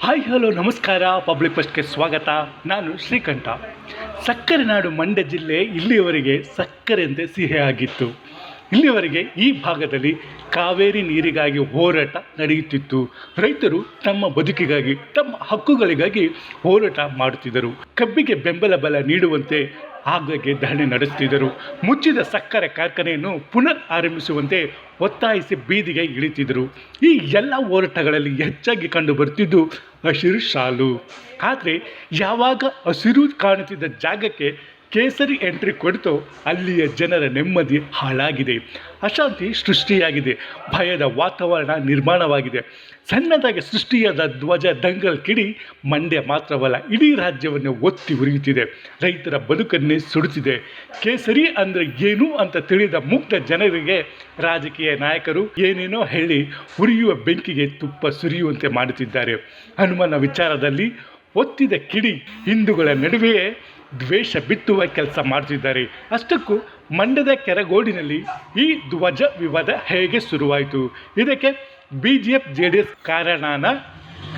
Hi hello ನಮಸ್ಕಾರ. Public ಫಸ್ಟ್ಗೆ ಸ್ವಾಗತ. ನಾನು ಶ್ರೀಕಂಠ. ಸಕ್ಕರೆ ನಾಡು ಮಂಡ್ಯ ಜಿಲ್ಲೆ ಇಲ್ಲಿಯವರೆಗೆ ಸಕ್ಕರೆಯಂತೆ ಸಿಹಿಯಾಗಿತ್ತು ಇಲ್ಲಿಯವರೆಗೆ ಈ ಭಾಗದಲ್ಲಿ ಕಾವೇರಿ ನೀರಿಗಾಗಿ ಹೋರಾಟ ನಡೆಯುತ್ತಿತ್ತು. ರೈತರು ತಮ್ಮ ಬದುಕಿಗಾಗಿ, ತಮ್ಮ ಹಕ್ಕುಗಳಿಗಾಗಿ ಹೋರಾಟ ಮಾಡುತ್ತಿದ್ದರು. ಕಬ್ಬಿಗೆ ಬೆಂಬಲ ಬಲ ನೀಡುವಂತೆ ಆಗಾಗ್ಗೆ ಧರಣಿ ನಡೆಸುತ್ತಿದ್ದರು ಮುಚ್ಚಿದ ಸಕ್ಕರೆ ಕಾರ್ಖಾನೆಯನ್ನು ಪುನರ್ ಆರಂಭಿಸುವಂತೆ ಒತ್ತಾಯಿಸಿ ಬೀದಿಗೆ ಇಳಿತಿದ್ದರು. ಈ ಎಲ್ಲ ಹೋರಾಟಗಳಲ್ಲಿ ಹೆಚ್ಚಾಗಿ ಕಂಡು ಬರ್ತಿದ್ದು ಹಸಿರು ಶಾಲು. ಆದರೆ ಯಾವಾಗ ಹಸಿರು ಕಾಣುತ್ತಿದ್ದ ಜಾಗಕ್ಕೆ ಕೇಸರಿ ಎಂಟ್ರಿ ಕೊಡ್ತು, ಅಲ್ಲಿಯ ಜನರ ನೆಮ್ಮದಿ ಹಾಳಾಗಿದೆ. ಅಶಾಂತಿ ಸೃಷ್ಟಿಯಾಗಿದೆ. ಭಯದ ವಾತಾವರಣ ನಿರ್ಮಾಣವಾಗಿದೆ. ಸಣ್ಣದಾಗಿ ಸೃಷ್ಟಿಯಾದ ಧ್ವಜ ದಂಗಲ್ ಕಿಡಿ ಮಂಡ್ಯ ಮಾತ್ರವಲ್ಲ, ಇಡೀ ರಾಜ್ಯವನ್ನು ಒತ್ತಿ ಉರಿಯುತ್ತಿದೆ. ರೈತರ ಬದುಕನ್ನೇ ಸುಡುತ್ತಿದೆ. ಕೇಸರಿ ಅಂದರೆ ಏನು ಅಂತ ತಿಳಿದ ಮುಕ್ತ ಜನರಿಗೆ ರಾಜಕೀಯ ನಾಯಕರು ಏನೇನೋ ಹೇಳಿ ಉರಿಯುವ ಬೆಂಕಿಗೆ ತುಪ್ಪ ಸುರಿಯುವಂತೆ ಮಾಡುತ್ತಿದ್ದಾರೆ. ಹನುಮನ ವಿಚಾರದಲ್ಲಿ ಒತ್ತಿದ ಕಿಡಿ ಹಿಂದೂಗಳ ನಡುವೆಯೇ ದ್ವೇಷ ಬಿತ್ತುವ ಕೆಲಸ ಮಾಡ್ತಿದ್ದಾರೆ. ಅಷ್ಟಕ್ಕೂ ಮಂಡ್ಯದ ಕೆರಗೋಡಿನಲ್ಲಿ ಈ ಧ್ವಜ ವಿವಾದ ಹೇಗೆ ಶುರುವಾಯಿತು? ಇದಕ್ಕೆ B G F J D S ಕಾರಣನ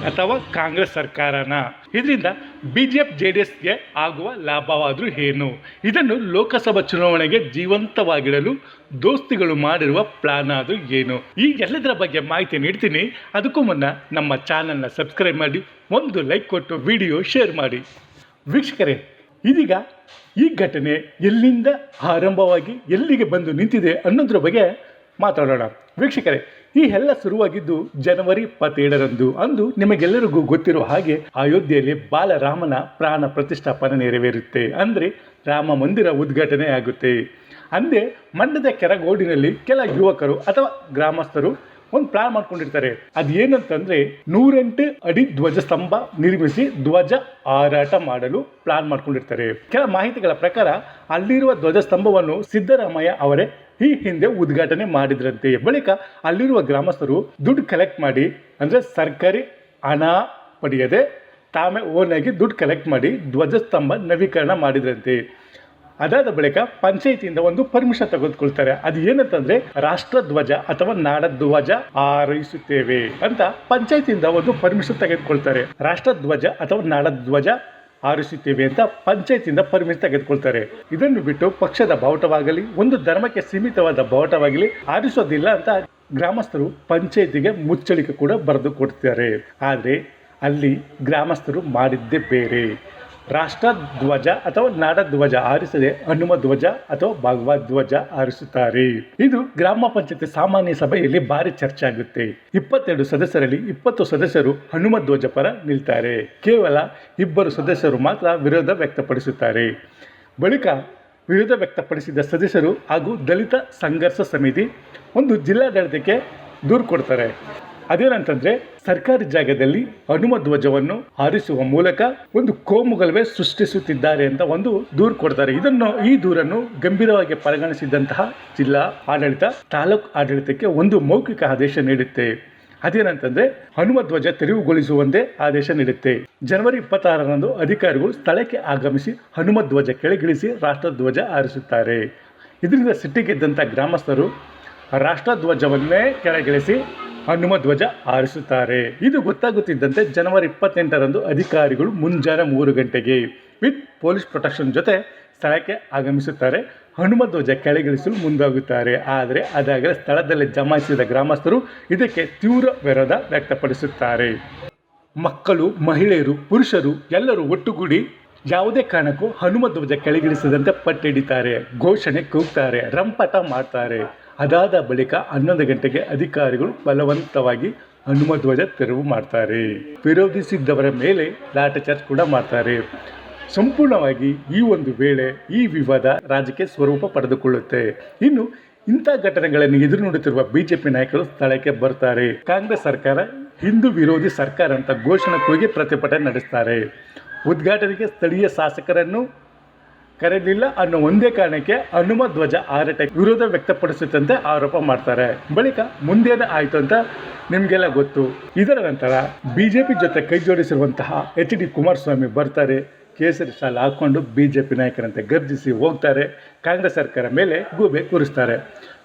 ಅಥವಾ ಕಾಂಗ್ರೆಸ್ ಸರ್ಕಾರನ? ಇದರಿಂದ B J F J D ಎಸ್ಗೆ ಆಗುವ ಲಾಭವಾದರೂ ಏನು? ಇದನ್ನು ಲೋಕಸಭಾ ಚುನಾವಣೆಗೆ ಜೀವಂತವಾಗಿಡಲು ದೋಸ್ತಿಗಳು ಮಾಡಿರುವ ಪ್ಲಾನ್ ಆದರೂ ಏನು? ಈ ಎಲ್ಲದರ ಬಗ್ಗೆ ಮಾಹಿತಿ ನೀಡ್ತೀನಿ. ಅದಕ್ಕೂ ಮುನ್ನ ನಮ್ಮ ಚಾನಲ್ನ ಸಬ್ಸ್ಕ್ರೈಬ್ ಮಾಡಿ, ಒಂದು ಲೈಕ್ ಕೊಟ್ಟು ವಿಡಿಯೋ ಶೇರ್ ಮಾಡಿ. ವೀಕ್ಷಕರೇ ಇದೀಗ ಈ ಘಟನೆ ಎಲ್ಲಿಂದ ಆರಂಭವಾಗಿ ಎಲ್ಲಿಗೆ ಬಂದು ನಿಂತಿದೆ ಅನ್ನೋದ್ರ ಬಗ್ಗೆ ಮಾತಾಡೋಣ. ವೀಕ್ಷಕರೇ, ಈ ಎಲ್ಲ ಶುರುವಾಗಿದ್ದು ಜನವರಿ ಇಪ್ಪತ್ತೇಳರಂದು ಅಂದು ನಿಮಗೆಲ್ಲರಿಗೂ ಗೊತ್ತಿರುವ ಹಾಗೆ ಅಯೋಧ್ಯೆಯಲ್ಲಿ ಬಾಲರಾಮನ ಪ್ರಾಣ ಪ್ರತಿಷ್ಠಾಪನೆ ನೆರವೇರುತ್ತೆ. ಅಂದರೆ ರಾಮ ಮಂದಿರ ಉದ್ಘಾಟನೆ ಆಗುತ್ತೆ. ಅಂದೇ ಮಂಡ್ಯದ ಕೆರಗೋಡಿನಲ್ಲಿ ಕೆಲ ಯುವಕರು ಅಥವಾ ಗ್ರಾಮಸ್ಥರು ಒಂದು ಪ್ಲಾನ್ ಮಾಡ್ಕೊಂಡಿರ್ತಾರೆ. ಅದೇನಂತಂದ್ರೆ ನೂರೆಂಟು ಅಡಿ ಧ್ವಜ ಸ್ತಂಭ ನಿರ್ಮಿಸಿ ಧ್ವಜ ಹಾರಾಟ ಮಾಡಲು ಪ್ಲಾನ್ ಮಾಡ್ಕೊಂಡಿರ್ತಾರೆ. ಕೆಲ ಮಾಹಿತಿಗಳ ಪ್ರಕಾರ ಅಲ್ಲಿರುವ ಧ್ವಜಸ್ತಂಭವನ್ನು ಸಿದ್ದರಾಮಯ್ಯ ಅವರೇ ಈ ಹಿಂದೆ ಉದ್ಘಾಟನೆ ಮಾಡಿದ್ರಂತೆ. ಬಳಿಕ ಅಲ್ಲಿರುವ ಗ್ರಾಮಸ್ಥರು ದುಡ್ಡು ಕಲೆಕ್ಟ್ ಮಾಡಿ, ಅಂದ್ರೆ ಸರ್ಕಾರಿ ಹಣ ಪಡೆಯದೆ ತಾವೇ ಓನಾಗಿ ದುಡ್ಡು ಕಲೆಕ್ಟ್ ಮಾಡಿ ಧ್ವಜಸ್ತಂಭ ನವೀಕರಣ ಮಾಡಿದ್ರಂತೆ. ಅದಾದ ಬಳಿಕ ಪಂಚಾಯತಿಯಿಂದ ಒಂದು ಪರ್ಮಿಷನ್ ತೆಗೆದುಕೊಳ್ತಾರೆ. ಅದು ಏನಂತಂದ್ರೆ, ರಾಷ್ಟ್ರಧ್ವಜ ಅಥವಾ ನಾಡಧ್ವಜ ಆರೈಸುತ್ತೇವೆ ಅಂತ ಪಂಚಾಯತಿಯಿಂದ ಒಂದು ಪರ್ಮಿಷನ್ ತೆಗೆದುಕೊಳ್ತಾರೆ. ರಾಷ್ಟ್ರಧ್ವಜ ಅಥವಾ ನಾಡಧ್ವಜ ಆರಿಸುತ್ತೇವೆ ಅಂತ ಪಂಚಾಯತಿಯಿಂದ ಪರ್ಮಿಷನ್ ತೆಗೆದುಕೊಳ್ತಾರೆ. ಇದನ್ನು ಬಿಟ್ಟು ಪಕ್ಷದ ಬಾವುಟವಾಗಲಿ, ಒಂದು ಧರ್ಮಕ್ಕೆ ಸೀಮಿತವಾದ ಬಾವುಟವಾಗಲಿ ಆರಿಸೋದಿಲ್ಲ ಅಂತ ಗ್ರಾಮಸ್ಥರು ಪಂಚಾಯತಿಗೆ ಮುಚ್ಚಳಿಕೆ ಕೂಡ ಬರೆದು ಕೊಡ್ತಾರೆ. ಆದರೆ ಅಲ್ಲಿ ಗ್ರಾಮಸ್ಥರು ಮಾಡಿದ್ದೇ ಬೇರೆ. ರಾಷ್ಟ್ರಧ್ವಜ ಅಥವಾ ನಾಡಧ್ವಜ ಆರಿಸದೆ ಹನುಮ ಧ್ವಜ ಅಥವಾ ಭಗವ ಧ್ವಜ ಆರಿಸುತ್ತಾರೆ. ಇದು ಗ್ರಾಮ ಪಂಚಾಯತಿ ಸಾಮಾನ್ಯ ಸಭೆಯಲ್ಲಿ ಭಾರಿ ಚರ್ಚೆ ಆಗುತ್ತೆ. ಇಪ್ಪತ್ತೆರಡು ಸದಸ್ಯರಲ್ಲಿ ಇಪ್ಪತ್ತು ಸದಸ್ಯರು ಹನುಮ ಧ್ವಜ ಪರ ನಿಲ್ತಾರೆ. ಕೇವಲ ಇಬ್ಬರು ಸದಸ್ಯರು ಮಾತ್ರ ವಿರೋಧ ವ್ಯಕ್ತಪಡಿಸುತ್ತಾರೆ. ಬಳಿಕ ವಿರೋಧ ವ್ಯಕ್ತಪಡಿಸಿದ ಸದಸ್ಯರು ಹಾಗೂ ದಲಿತ ಸಂಘರ್ಷ ಸಮಿತಿ ಒಂದು ಜಿಲ್ಲಾಡಳಿತಕ್ಕೆ ದೂರು ಕೊಡ್ತಾರೆ. ಅದೇನಂತಂದ್ರೆ ಸರ್ಕಾರಿ ಜಾಗದಲ್ಲಿ ಹನುಮ ಧ್ವಜವನ್ನು ಹಾರಿಸುವ ಮೂಲಕ ಒಂದು ಕೋಮುಗಲಭೆ ಸೃಷ್ಟಿಸುತ್ತಿದ್ದಾರೆ ಅಂತ ಒಂದು ದೂರು ಕೊಡ್ತಾರೆ. ಇದನ್ನು ಈ ದೂರನ್ನು ಗಂಭೀರವಾಗಿ ಪರಿಗಣಿಸಿದಂತಹ ಜಿಲ್ಲಾ ಆಡಳಿತ, ತಾಲೂಕು ಆಡಳಿತಕ್ಕೆ ಒಂದು ಮೌಖಿಕ ಆದೇಶ ನೀಡುತ್ತೆ. ಅದೇನಂತಂದ್ರೆ ಹನುಮ ಧ್ವಜ ತೆರವುಗೊಳಿಸುವಂತೆ ಆದೇಶ ನೀಡುತ್ತೆ. ಜನವರಿ ಇಪ್ಪತ್ತಾರರಂದು ಅಧಿಕಾರಿಗಳು ಸ್ಥಳಕ್ಕೆ ಆಗಮಿಸಿ ಹನುಮ ಧ್ವಜ ಕೆಳಗಿಳಿಸಿ ರಾಷ್ಟ್ರಧ್ವಜ ಹಾರಿಸುತ್ತಾರೆ. ಇದರಿಂದ ಸಿಟ್ಟಿಗೆದ್ದಂಥ ಗ್ರಾಮಸ್ಥರು ರಾಷ್ಟ್ರಧ್ವಜವನ್ನೇ ಕೆಳಗಿಳಿಸಿ ಹನುಮ ಧ್ವಜ ಆರಿಸುತ್ತಾರೆ ಇದು ಗೊತ್ತಾಗುತ್ತಿದ್ದಂತೆ ಜನವರಿ ಇಪ್ಪತ್ತೆಂಟರಂದು ಅಧಿಕಾರಿಗಳು ಮುಂಜಾನೆ ಮೂರು ಗಂಟೆಗೆ ವಿತ್ ಪೊಲೀಸ್ ಪ್ರೊಟೆಕ್ಷನ್ ಜೊತೆ ಸ್ಥಳಕ್ಕೆ ಆಗಮಿಸುತ್ತಾರೆ. ಹನುಮ ಧ್ವಜ ಕೆಳಗಿಳಿಸಲು ಮುಂದಾಗುತ್ತಾರೆ. ಆದರೆ ಅದಾಗಲೇ ಸ್ಥಳದಲ್ಲಿ ಜಮಾಯಿಸಿದ ಗ್ರಾಮಸ್ಥರು ಇದಕ್ಕೆ ತೀವ್ರ ವಿರೋಧ ವ್ಯಕ್ತಪಡಿಸುತ್ತಾರೆ. ಮಕ್ಕಳು, ಮಹಿಳೆಯರು, ಪುರುಷರು ಎಲ್ಲರೂ ಒಟ್ಟುಗೂಡಿ ಯಾವುದೇ ಕಾರಣಕ್ಕೂ ಹನುಮ ಧ್ವಜ ಕೆಳಗಿಳಿಸದಂತೆ ಪಟ್ಟಿಡಿತಾರೆ. ಘೋಷಣೆ ಕೂಗ್ತಾರೆ, ರಂಪಟ ಮಾಡ್ತಾರೆ. ಅದಾದ ಬಳಿಕ ಹನ್ನೊಂದು ಗಂಟೆಗೆ ಅಧಿಕಾರಿಗಳು ಬಲವಂತವಾಗಿ ಹನುಮ ಧ್ವಜ ತೆರವು ಮಾಡ್ತಾರೆ. ವಿರೋಧಿಸಿದ್ದವರ ಮೇಲೆ ಲಾಠಚಾರ್ಜ್ ಕೂಡ ಮಾಡ್ತಾರೆ. ಸಂಪೂರ್ಣವಾಗಿ ಈ ಒಂದು ವೇಳೆ ಈ ವಿವಾದ ರಾಜಕೀಯ ಸ್ವರೂಪ ಪಡೆದುಕೊಳ್ಳುತ್ತೆ. ಇನ್ನು ಇಂಥ ಘಟನೆಗಳನ್ನು ಎದುರು ನೋಡುತ್ತಿರುವ ಬಿಜೆಪಿ ನಾಯಕರು ಸ್ಥಳಕ್ಕೆ ಬರ್ತಾರೆ. ಕಾಂಗ್ರೆಸ್ ಸರ್ಕಾರ ಹಿಂದೂ ವಿರೋಧಿ ಸರ್ಕಾರ ಅಂತ ಘೋಷಣೆ ಕೂಗಿ ಪ್ರತಿಭಟನೆ ನಡೆಸ್ತಾರೆ. ಉದ್ಘಾಟನೆಗೆ ಸ್ಥಳೀಯ ಶಾಸಕರನ್ನು ಕರೆಯಲಿಲ್ಲ ಅನ್ನೋ ಒಂದೇ ಕಾರಣಕ್ಕೆ ಹನುಮ ಧ್ವಜ ಹಾರಾಟ ವಿರೋಧ ವ್ಯಕ್ತಪಡಿಸುತ್ತಂತೆ ಆರೋಪ ಮಾಡ್ತಾರೆ. ಬಳಿಕ ಮುಂದೇನು ಆಯಿತು ಅಂತ ನಿಮಗೆಲ್ಲ ಗೊತ್ತು. ಇದರ ನಂತರ ಬಿಜೆಪಿ ಜೊತೆ ಕೈ ಜೋಡಿಸಿರುವಂತಹ ಎಚ್ ಡಿ ಕುಮಾರಸ್ವಾಮಿ ಬರ್ತಾರೆ. ಕೇಸರಿ ಸಾಲ ಹಾಕ್ಕೊಂಡು ಬಿ ಜೆ ಪಿ ನಾಯಕರಂತೆ ಗರ್ಜಿಸಿ ಹೋಗ್ತಾರೆ. ಕಾಂಗ್ರೆಸ್ ಸರ್ಕಾರ ಮೇಲೆ ಗೂಬೆ ಕೂರಿಸ್ತಾರೆ.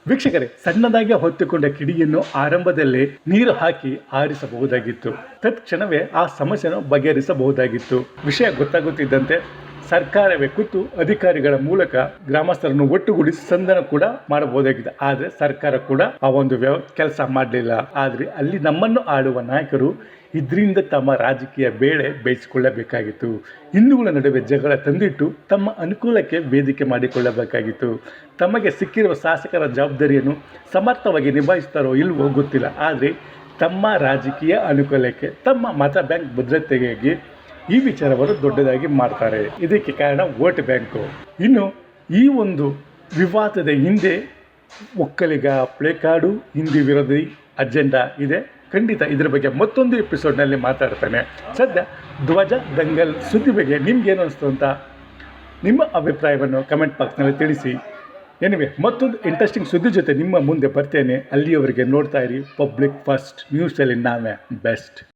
ವೀಕ್ಷಕರೇ, ಸಣ್ಣದಾಗಿ ಹೊತ್ತುಕೊಂಡ ಕಿಡಿಯನ್ನು ಆರಂಭದಲ್ಲಿ ನೀರು ಹಾಕಿ ಆರಿಸಬಹುದಾಗಿತ್ತು. ತತ್ಕ್ಷಣವೇ ಆ ಸಮಸ್ಯೆಯನ್ನು ಬಗೆಹರಿಸಬಹುದಾಗಿತ್ತು. ವಿಷಯ ಗೊತ್ತಾಗುತ್ತಿದ್ದಂತೆ ಸರ್ಕಾರವೇ ಕೂತು ಅಧಿಕಾರಿಗಳ ಮೂಲಕ ಗ್ರಾಮಸ್ಥರನ್ನು ಒಟ್ಟುಗೂಡಿಸಿ ಸಂಧಾನ ಕೂಡ ಮಾಡಬಹುದಾಗಿದೆ. ಆದರೆ ಸರ್ಕಾರ ಕೂಡ ಆ ಒಂದು ವ್ಯವ ಕೆಲಸ ಮಾಡಲಿಲ್ಲ. ಆದರೆ ಅಲ್ಲಿ ನಮ್ಮನ್ನು ಆಡುವ ನಾಯಕರು ಇದರಿಂದ ತಮ್ಮ ರಾಜಕೀಯ ಬೇಳೆ ಬೇಯಿಸಿಕೊಳ್ಳಬೇಕಾಗಿತ್ತು. ಹಿಂದೂಗಳ ನಡುವೆ ಜಗಳ ತಂದಿಟ್ಟು ತಮ್ಮ ಅನುಕೂಲಕ್ಕೆ ವೇದಿಕೆ ಮಾಡಿಕೊಳ್ಳಬೇಕಾಗಿತ್ತು. ತಮಗೆ ಸಿಕ್ಕಿರುವ ಶಾಸಕರ ಜವಾಬ್ದಾರಿಯನ್ನು ಸಮರ್ಥವಾಗಿ ನಿಭಾಯಿಸ್ತಾರೋ ಇಲ್ವೋ ಗೊತ್ತಿಲ್ಲ. ಆದರೆ ತಮ್ಮ ರಾಜಕೀಯ ಅನುಕೂಲಕ್ಕೆ, ತಮ್ಮ ಮತ ಬ್ಯಾಂಕ್ ಭದ್ರತೆಗಾಗಿ ಈ ವಿಚಾರವನ್ನು ದೊಡ್ಡದಾಗಿ ಮಾಡ್ತಾರೆ. ಇದಕ್ಕೆ ಕಾರಣ ವೋಟ್ ಬ್ಯಾಂಕು. ಇನ್ನು ಈ ಒಂದು ವಿವಾದದ ಹಿಂದೆ ಒಕ್ಕಲಿಗ ಪ್ಲೇಕಾರ್ಡು ಹಿಂದಿ ವಿರೋಧಿ ಅಜೆಂಡಾ ಇದೆ. ಖಂಡಿತ ಇದರ ಬಗ್ಗೆ ಮತ್ತೊಂದು ಎಪಿಸೋಡ್ನಲ್ಲಿ ಮಾತಾಡ್ತಾನೆ. ಸದ್ಯ ಧ್ವಜ ದಂಗಲ್ ಸುದ್ದಿ ಬಗ್ಗೆ ನಿಮ್ಗೇನು ಅನಿಸ್ತು ಅಂತ ನಿಮ್ಮ ಅಭಿಪ್ರಾಯವನ್ನು ಕಮೆಂಟ್ ಬಾಕ್ಸ್ನಲ್ಲಿ ತಿಳಿಸಿ. ಎನಿವೆ, ಮತ್ತೊಂದು ಇಂಟ್ರೆಸ್ಟಿಂಗ್ ಸುದ್ದಿ ಜೊತೆ ನಿಮ್ಮ ಮುಂದೆ ಬರ್ತೇನೆ. ಅಲ್ಲಿಯವರೆಗೆ ನೋಡ್ತಾ ಇರಿ. ಪಬ್ಲಿಕ್ ಫಸ್ಟ್ ನ್ಯೂಸಲ್ಲಿ ನಾವೇ ಬೆಸ್ಟ್